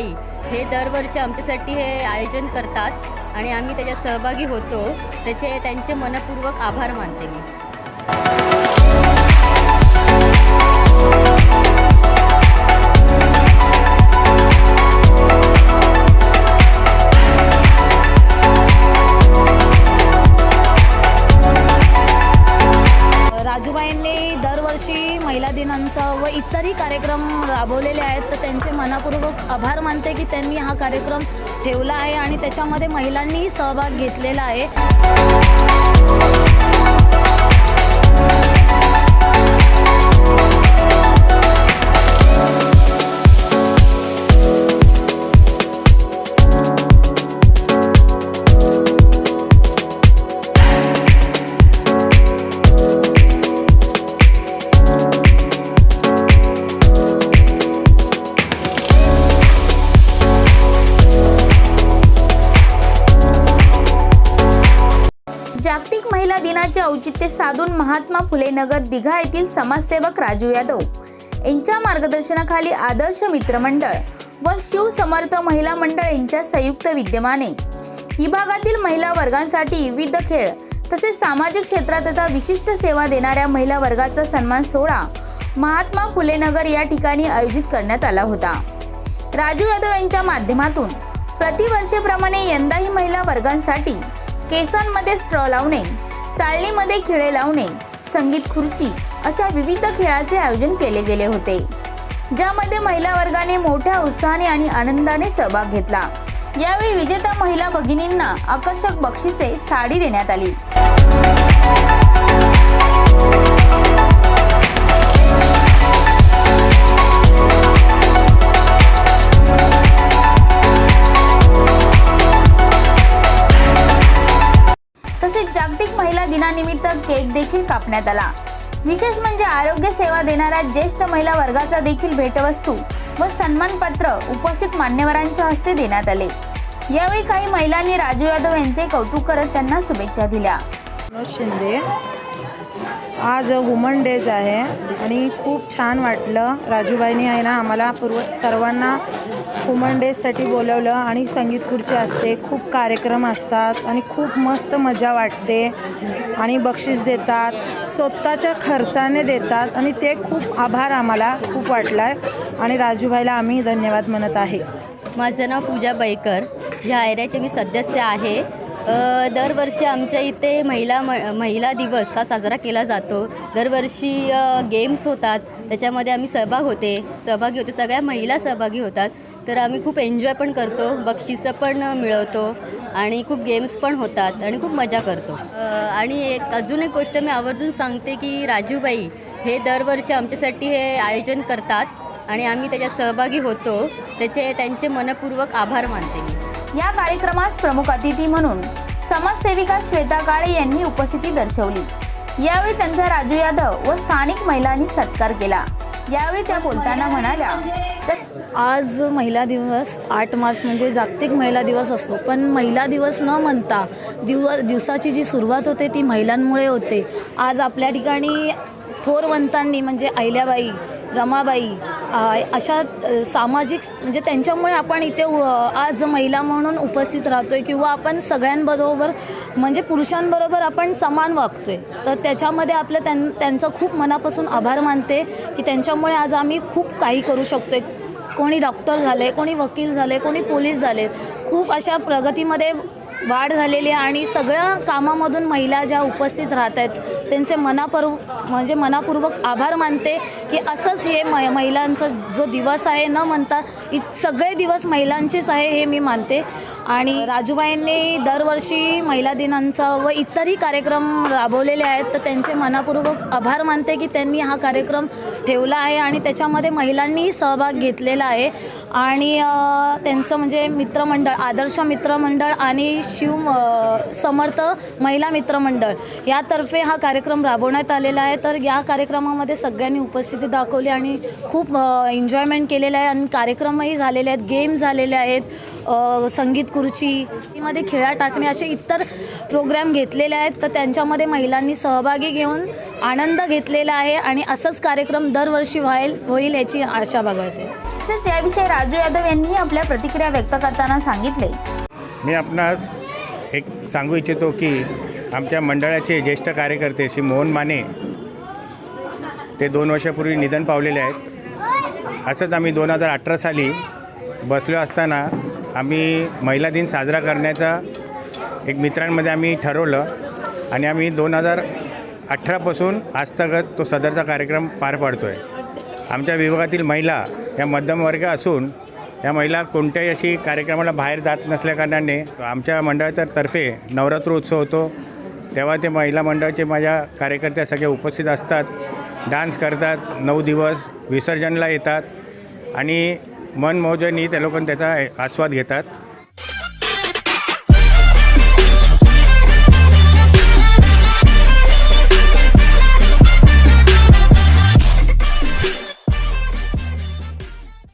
हे दरवर्षी आमच्यासाठी हे आयोजन करतात आणि आम्ही त्याच्यात सहभागी होतो. त्याचे त्यांचे मनपूर्वक आभार मानते मी. राजूबाईंनी दरवर्षी महिला दिनांचा व इतरही कार्यक्रम राबवलेले आहेत तर त्यांचे मनापूर्वक आभार मानते की त्यांनी हा कार्यक्रम ठेवला आहे आणि त्याच्यामध्ये महिलांनीही सहभाग घेतलेला आहे. महिला दिनाचे औचित्य साधून महात्मा फुले नगर दिघा येथील समाजसेवक राजू यादव यांच्या मार्गदर्शनाखाली आदर्श मित्रमंडळ व शिव समर्थ महिला मंडळ यांच्या संयुक्त विद्यमाने. विभागातील महिला वर्गांसाठी विविध खेळ तसेच सामाजिक क्षेत्रात तथा विशिष्ट सेवा देणाऱ्या महिला वर्गाचा सन्मान सोहळा महात्मा फुले नगर या ठिकाणी आयोजित करण्यात आला होता. राजू यादव यांच्या माध्यमातून प्रतिवर्षीप्रमाणे यंदाही महिला वर्गांसाठी केसांमध्ये स्ट्रॉ लावणे चाळणीमध्ये खिळे लावणे संगीत खुर्ची अशा विविध खेळाचे आयोजन केले गेले होते. ज्यामध्ये महिला वर्गाने मोठ्या उत्साहाने आणि आनंदाने सहभाग घेतला. यावेळी विजेता महिला भगिनींना आकर्षक बक्षिसे साडी देण्यात आली. जागतिक महिला दिनानिमित्त केक देखील कापण्यात आला. विशेष म्हणजे आरोग्य सेवा देणाऱ्या ज्येष्ठ महिला वर्गाचा देखील भेटवस्तू व सन्मानपत्र उपस्थित मान्यवरांच्या हस्ते देण्यात आले. यावेळी काही महिलांनी राजू यादव यांचे कौतुक करत त्यांना शुभेच्छा दिल्या. शिंदे. आज वुमन डेज आहे आणि खूप छान वाटलं. राजूबाईंनी आहे ना आम्हाला पूर्व सर्वांना वुमन डेजसाठी बोलवलं आणि संगीत खुर्ची असते खूप कार्यक्रम असतात आणि खूप मस्त मजा वाटते आणि बक्षीस देतात स्वतःच्या खर्चाने देतात आणि ते खूप आभार आम्हाला खूप वाटला आहे आणि राजूबाईला आम्ही धन्यवाद म्हणत आहे. माझं नाव पूजा बैकर. ह्या एरियाचे मी सदस्य आहे. दरवर्षी आमच्या इथे महिला म महिला दिवस हा साजरा केला जातो. दरवर्षी गेम्स होतात. त्याच्यामध्ये आम्ही सहभाग होते. सहभागी होते. सगळ्या महिला सहभागी होतात. तर आम्ही खूप एन्जॉय पण करतो. बक्षिसं पण मिळवतो. आणि खूप गेम्स पण होतात. आणि खूप मजा करतो. आणि एक अजून एक गोष्ट मी आवर्जून सांगते की राजूबाई हे दरवर्षी आमच्यासाठी हे आयोजन करतात. आणि आम्ही त्याच्यात सहभागी होतो. त्याचे त्यांचे मनपूर्वक आभार मानते मी. या कार्यक्रमास प्रमुख अतिथी म्हणून समाजसेविका श्वेता काळे यांनी उपस्थिती दर्शवली. यावेळी त्यांचा राजू यादव व स्थानिक महिलांनी सत्कार केला. यावेळी त्या बोलताना म्हणाल्या तर आज महिला दिवस आठ मार्च म्हणजे जागतिक महिला दिवस असतो. पण महिला दिवस न म्हणता दिव दिवसाची जी सुरुवात होते ती महिलांमुळे होते. आज आपल्या ठिकाणी थोरवंतांनी म्हणजे अहिल्याबाई रमाबाई अशा सामाजिक म्हणजे त्यांच्यामुळे आपण इथे आज महिला म्हणून उपस्थित राहतो आहे किंवा आपण सगळ्यांबरोबर म्हणजे पुरुषांबरोबर आपण समान वागतो आहे तर त्याच्यामध्ये आपलं त्यां त्यांचं खूप मनापासून आभार मानते की त्यांच्यामुळे आज आम्ही खूप काही करू शकतो आहे कोणी डॉक्टर झाले कोणी वकील झाले कोणी पोलीस झाले. खूप अशा प्रगतीमध्ये वाढ झालेली आहे आणि सगळ्या कामामधून महिला ज्या उपस्थित राहत आहेत त्यांचे मनापूर्व म्हणजे मनापूर्वक आभार मानते की असंच हे म महिलांचा जो दिवस आहे न म्हणता इ सगळे दिवस महिलांचेच आहे हे मी मानते. आणि राजूबाईंनी दरवर्षी महिला दिनांचा व इतरही कार्यक्रम राबवलेले आहेत तर त्यांचे मनापूर्वक आभार मानते की त्यांनी हा कार्यक्रम ठेवला आहे आणि त्याच्यामध्ये महिलांनीही सहभाग घेतलेला आहे. आणि त्यांचं म्हणजे मित्रमंडळ आदर्श मित्रमंडळ आणि शिव समर्थ महिला मित्रमंडळ यातर्फे हा कार्य कार्यक्रम राबवण्यात आलेला आहे. तर या कार्यक्रमामध्ये सगळ्यांनी उपस्थिती दाखवली आणि खूप एन्जॉयमेंट केलेलं आहे. आणि कार्यक्रमही झालेले आहेत गेम झालेले आहेत. संगीत खुर्ची मध्ये खेळा टाकणे असे इतर प्रोग्राम घेतलेले आहेत. तर त्यांच्यामध्ये महिलांनी सहभागी घेऊन आनंद घेतलेला आहे आणि असंच कार्यक्रम दरवर्षी व्हाईल होईल याची आशा बाळगते. तसेच याविषयी राजू यादव यांनी आपल्या प्रतिक्रिया व्यक्त करताना सांगितले. मी आपणास एक सांगू इच्छितो की आमच्या मंडळाचे ज्येष्ठ कार्यकर्ते श्री मोहन माने ते दोन वर्षापूर्वी निधन पावलेले आहेत. असंच आम्ही दोन हजार अठरा साली बसलो असताना आम्ही महिला दिन साजरा करण्याचा एक मित्रांमध्ये आम्ही ठरवलं आणि आम्ही दोन हजार अठरापासून आजतागत तो सदरचा कार्यक्रम पार पाडतो आहे आमच्या विभागातील महिला या मध्यमवर्ग असून या महिला कोणत्याही अशी कार्यक्रमाला बाहेर जात नसल्याकारणाने आमच्या मंडळाच्या तर्फे नवरात्र उत्सव होतो. तेव्हा ते महिला मंडळाचे माझ्या कार्यकर्त्या सगळे उपस्थित असतात. डान्स करतात. नऊ दिवस विसर्जनला येतात. आणि मनमोजनी त्या लोकांनी त्याचा आस्वाद घेतात.